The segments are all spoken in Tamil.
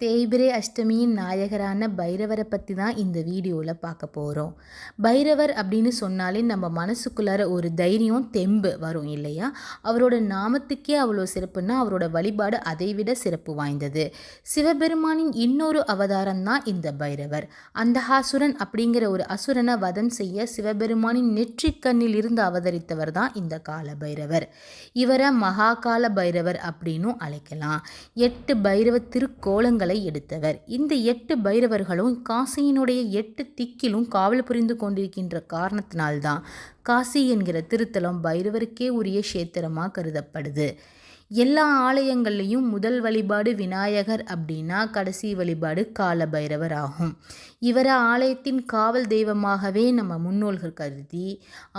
தேய்பிரை அஷ்டமியின் நாயகரான பைரவரை பற்றி தான் இந்த வீடியோவில் பார்க்க போகிறோம் பைரவர் அப்படின்னு சொன்னாலே நம்ம மனசுக்குள்ளார ஒரு தைரியம் தெம்பு வரும் இல்லையா? அவரோட நாமத்துக்கே அவ்வளோ சிறப்புன்னா அவரோட வழிபாடு அதைவிட சிறப்பு வாய்ந்தது. சிவபெருமானின் இன்னொரு அவதாரம் தான் இந்த பைரவர். அந்தஹாசுரன் அப்படிங்கிற ஒரு அசுரனை வதம் செய்ய சிவபெருமானின் நெற்றிக்கண்ணில் இருந்து அவதரித்தவர் தான் இந்த கால பைரவர். இவரை மகாகால பைரவர் அப்படின்னும் அழைக்கலாம். எட்டு பைரவ திருக்கோலங்கள் எடுத்தவர். இந்த எட்டு பைரவர்களும் காசியினுடைய எட்டு திக்கிலும் காவல் புரிந்து கொண்டிருக்கின்ற காரணத்தினால்தான் காசி என்கிற திருத்தலம் பைரவருக்கே உரிய கஷேத்திரமாக கருதப்படுது. எல்லா ஆலயங்கள்லேயும் முதல் வழிபாடு விநாயகர் அப்படின்னா கடைசி வழிபாடு கால பைரவர் ஆகும். இவரை ஆலயத்தின் காவல் தெய்வமாகவே நம்ம முன்னோர்கள் கருதி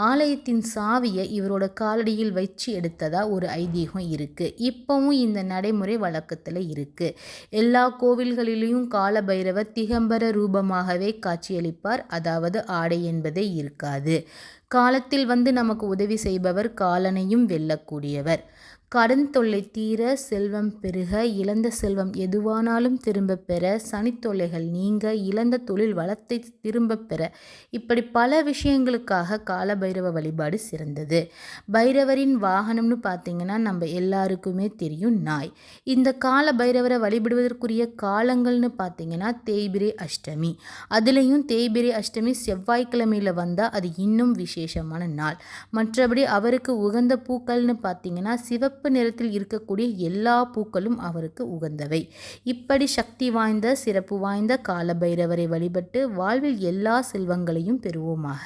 ஆலயத்தின் சாவியை இவரோட காலடியில் வச்சு எடுத்ததா ஒரு ஐதீகம் இருக்குது இப்போவும் இந்த நடைமுறை வழக்கத்தில் இருக்குது எல்லா கோவில்களிலையும் கால பைரவர் திகம்பர ரூபமாகவே காட்சியளிப்பார். அதாவது ஆடை என்பதே இருக்காது. காலத்தில் வந்து நமக்கு உதவி செய்பவர் காலனையும் வெல்லக்கூடியவர். கடன் தொல்லை தீர செல்வம் பெருக இழந்த செல்வம் எதுவானாலும் திரும்ப பெற சனித்தொல்லைகள் நீங்க இழந்த தொழில் வளத்தை திரும்ப பெற. இப்படி பல விஷயங்களுக்காக கால பைரவ வழிபாடு சிறந்தது. பைரவரின் வாகனம்னு பார்த்தீங்கன்னா நம்ம எல்லாருக்குமே தெரியும் நாய். இந்த கால பைரவரை வழிபடுவதற்குரிய காலங்கள்னு பார்த்தீங்கன்னா தேய்பிரை அஷ்டமி. அதுலேயும் தேய்பிரை அஷ்டமி செவ்வாய்க்கிழமையில் வந்தால் அது இன்னும் விஷயம் விசேஷமான நாள். மற்றபடி அவருக்கு உகந்த பூக்கள்னு பார்த்தீங்கன்னா சிவப்பு சிவப்பு நிறத்தில் இருக்கக்கூடிய எல்லா பூக்களும் அவருக்கு உகந்தவை. இப்படி சக்தி வாய்ந்த சிறப்பு வாய்ந்த காலபைரவரை வழிபட்டு வாழ்வில் எல்லா செல்வங்களையும் பெறுவோமாக.